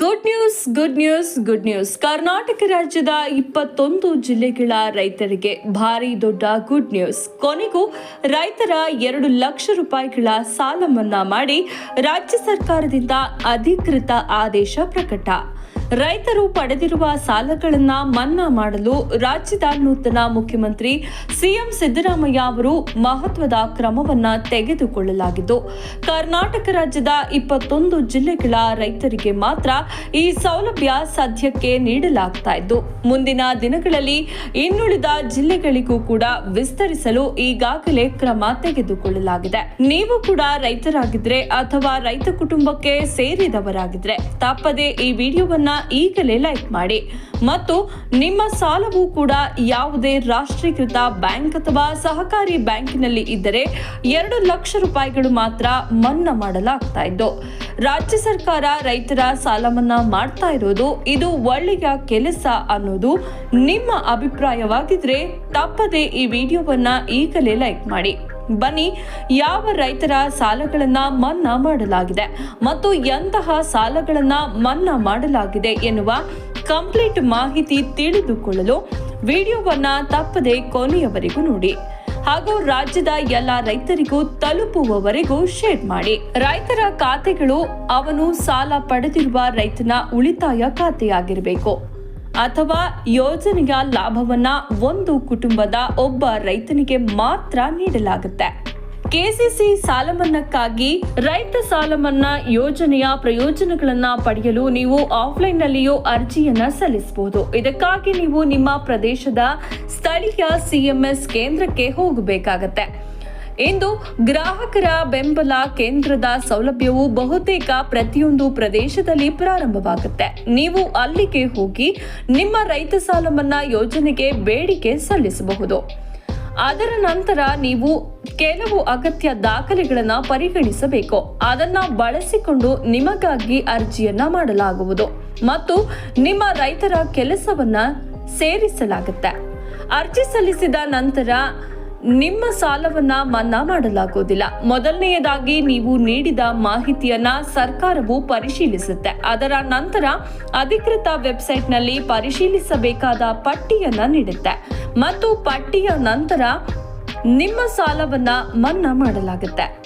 Good news good news good news Karnataka ರಾಜ್ಯದ ಇಪ್ಪತ್ತೊಂದು ಜಿಲ್ಲೆಗಳ ರೈತರಿಗೆ ಭಾರಿ ದೊಡ್ಡ ಗುಡ್ ನ್ಯೂಸ್ ಕೊನೆಗೂ ರೈತರ ಎರಡು ಲಕ್ಷ ರೂಪಾಯಿಗಳ ಸಾಲ ಮನ್ನಾ ಮಾಡಿ ರಾಜ್ಯ ಸರ್ಕಾರದಿಂದ ಅಧಿಕೃತ ಆದೇಶ ಪ್ರಕಟ. ರೈತರು ಪಡೆದಿರುವ ಸಾಲಗಳನ್ನು ಮನ್ನಾ ಮಾಡಲು ರಾಜ್ಯದ ನೂತನ ಮುಖ್ಯಮಂತ್ರಿ ಸಿಎಂ ಸಿದ್ದರಾಮಯ್ಯ ಅವರು ಮಹತ್ವದ ಕ್ರಮವನ್ನ ತೆಗೆದುಕೊಳ್ಳಲಾಗಿದ್ದು, ಕರ್ನಾಟಕ ರಾಜ್ಯದ ಇಪ್ಪತ್ತೊಂದು ಜಿಲ್ಲೆಗಳ ರೈತರಿಗೆ ಮಾತ್ರ ಈ ಸೌಲಭ್ಯ ಸದ್ಯಕ್ಕೆ ನೀಡಲಾಗ್ತಾ ಇದ್ದು, ಮುಂದಿನ ದಿನಗಳಲ್ಲಿ ಇನ್ನುಳಿದ ಜಿಲ್ಲೆಗಳಿಗೂ ಕೂಡ ವಿಸ್ತರಿಸಲು ಈಗಾಗಲೇ ಕ್ರಮ ತೆಗೆದುಕೊಳ್ಳಲಾಗಿದೆ. ನೀವು ಕೂಡ ರೈತರಾಗಿದ್ರೆ ಅಥವಾ ರೈತ ಕುಟುಂಬಕ್ಕೆ ಸೇರಿದವರಾಗಿದ್ರೆ, ತಪ್ಪದೆ ಈ ವಿಡಿಯೋವನ್ನ ಈಗಲೇ ಲೈಕ್ ಮಾಡಿ. ಮತ್ತು ನಿಮ್ಮ ಸಾಲವು ಕೂಡ ಯಾವುದೇ ರಾಷ್ಟ್ರೀಕೃತ ಬ್ಯಾಂಕ್ ಅಥವಾ ಸಹಕಾರಿ ಬ್ಯಾಂಕಿನಲ್ಲಿ ಇದ್ದರೆ ಎರಡು ಲಕ್ಷ ರೂಪಾಯಿಗಳು ಮಾತ್ರ ಮನ್ನಾ ಮಾಡಲಾಗ್ತಾ ಇದ್ದು, ರಾಜ್ಯ ಸರ್ಕಾರ ರೈತರ ಸಾಲ ಮನ್ನಾ ಮಾಡ್ತಾ ಇರೋದು ಇದು ಒಳ್ಳೆಯ ಕೆಲಸ ಅನ್ನೋದು ನಿಮ್ಮ ಅಭಿಪ್ರಾಯವಾಗಿದ್ರೆ ತಪ್ಪದೆ ಈ ವಿಡಿಯೋವನ್ನ ಈಗಲೇ ಲೈಕ್ ಮಾಡಿ. ಬನ್ನಿ, ಯಾವ ರೈತರ ಸಾಲಗಳನ್ನ ಮನ್ನಾ ಮಾಡಲಾಗಿದೆ ಮತ್ತು ಎಂತಹ ಸಾಲಗಳನ್ನ ಮನ್ನಾ ಮಾಡಲಾಗಿದೆ ಎನ್ನುವ ಕಂಪ್ಲೀಟ್ ಮಾಹಿತಿ ತಿಳಿದುಕೊಳ್ಳಲು ವಿಡಿಯೋವನ್ನ ತಪ್ಪದೆ ಕೊನೆಯವರೆಗೂ ನೋಡಿ. ಹಾಗೂ ರಾಜ್ಯದ ಎಲ್ಲ ರೈತರಿಗೂ ತಲುಪುವವರೆಗೂ ಶೇರ್ ಮಾಡಿ. ರೈತರ ಖಾತೆಗಳು, ಅವನು ಸಾಲ ಪಡೆದಿರುವ ರೈತನ ಉಳಿತಾಯ ಖಾತೆಯಾಗಿರಬೇಕು. ಅಥವಾ ಯೋಜನೆಯ ಲಾಭವನ್ನ ಒಂದು ಕುಟುಂಬದ ಒಬ್ಬ ರೈತನಿಗೆ ಮಾತ್ರ ನೀಡಲಾಗುತ್ತೆ. ಕೆಸಿಸಿ ಸಾಲ ಮನ್ನಾಕ್ಕಾಗಿ ರೈತ ಸಾಲ ಮನ್ನಾ ಯೋಜನೆಯ ಪ್ರಯೋಜನಗಳನ್ನ ಪಡೆಯಲು ನೀವು ಆಫ್ಲೈನ್ನಲ್ಲಿಯೂ ಅರ್ಜಿಯನ್ನ ಸಲ್ಲಿಸಬಹುದು. ಇದಕ್ಕಾಗಿ ನೀವು ನಿಮ್ಮ ಪ್ರದೇಶದ ಸ್ಥಳೀಯ ಸಿಎಂಎಸ್ ಕೇಂದ್ರಕ್ಕೆ ಹೋಗಬೇಕಾಗತ್ತೆ. ಇಂದು ಗ್ರಾಹಕರ ಬೆಂಬಲ ಕೇಂದ್ರದ ಸೌಲಭ್ಯವು ಬಹುತೇಕ ಪ್ರತಿಯೊಂದು ಪ್ರದೇಶದಲ್ಲಿ ಪ್ರಾರಂಭವಾಗುತ್ತೆ. ನೀವು ಅಲ್ಲಿಗೆ ಹೋಗಿ ನಿಮ್ಮ ರೈತ ಸಾಲ ಮನ್ನಾ ಯೋಜನೆಗೆ ಬೇಡಿಕೆ ಸಲ್ಲಿಸಬಹುದು. ಅದರ ನಂತರ ನೀವು ಕೆಲವು ಅಗತ್ಯ ದಾಖಲೆಗಳನ್ನು ಪರಿಗಣಿಸಬೇಕು. ಅದನ್ನ ಬಳಸಿಕೊಂಡು ನಿಮಗಾಗಿ ಅರ್ಜಿಯನ್ನ ಮಾಡಲಾಗುವುದು. ಮತ್ತು ನಿಮ್ಮ ರೈತರ ಕೆಲಸವನ್ನ ಸೇರಿಸಲಾಗುತ್ತೆ. ಅರ್ಜಿ ಸಲ್ಲಿಸಿದ ನಂತರ ನಿಮ್ಮ ಸಾಲವನ್ನ ಮನ್ನಾ ಮಾಡಲಾಗುವುದಿಲ್ಲ. ಮೊದಲನೆಯದಾಗಿ ನೀವು ನೀಡಿದ ಮಾಹಿತಿಯನ್ನ ಸರ್ಕಾರವು ಪರಿಶೀಲಿಸುತ್ತೆ. ಅದರ ನಂತರ ಅಧಿಕೃತ ವೆಬ್ಸೈಟ್ನಲ್ಲಿ ಪರಿಶೀಲಿಸಬೇಕಾದ ಪಟ್ಟಿಯನ್ನ ನೀಡುತ್ತೆ. ಮತ್ತು ಪಟ್ಟಿಯ ನಂತರ ನಿಮ್ಮ ಸಾಲವನ್ನ ಮನ್ನಾ ಮಾಡಲಾಗುತ್ತೆ.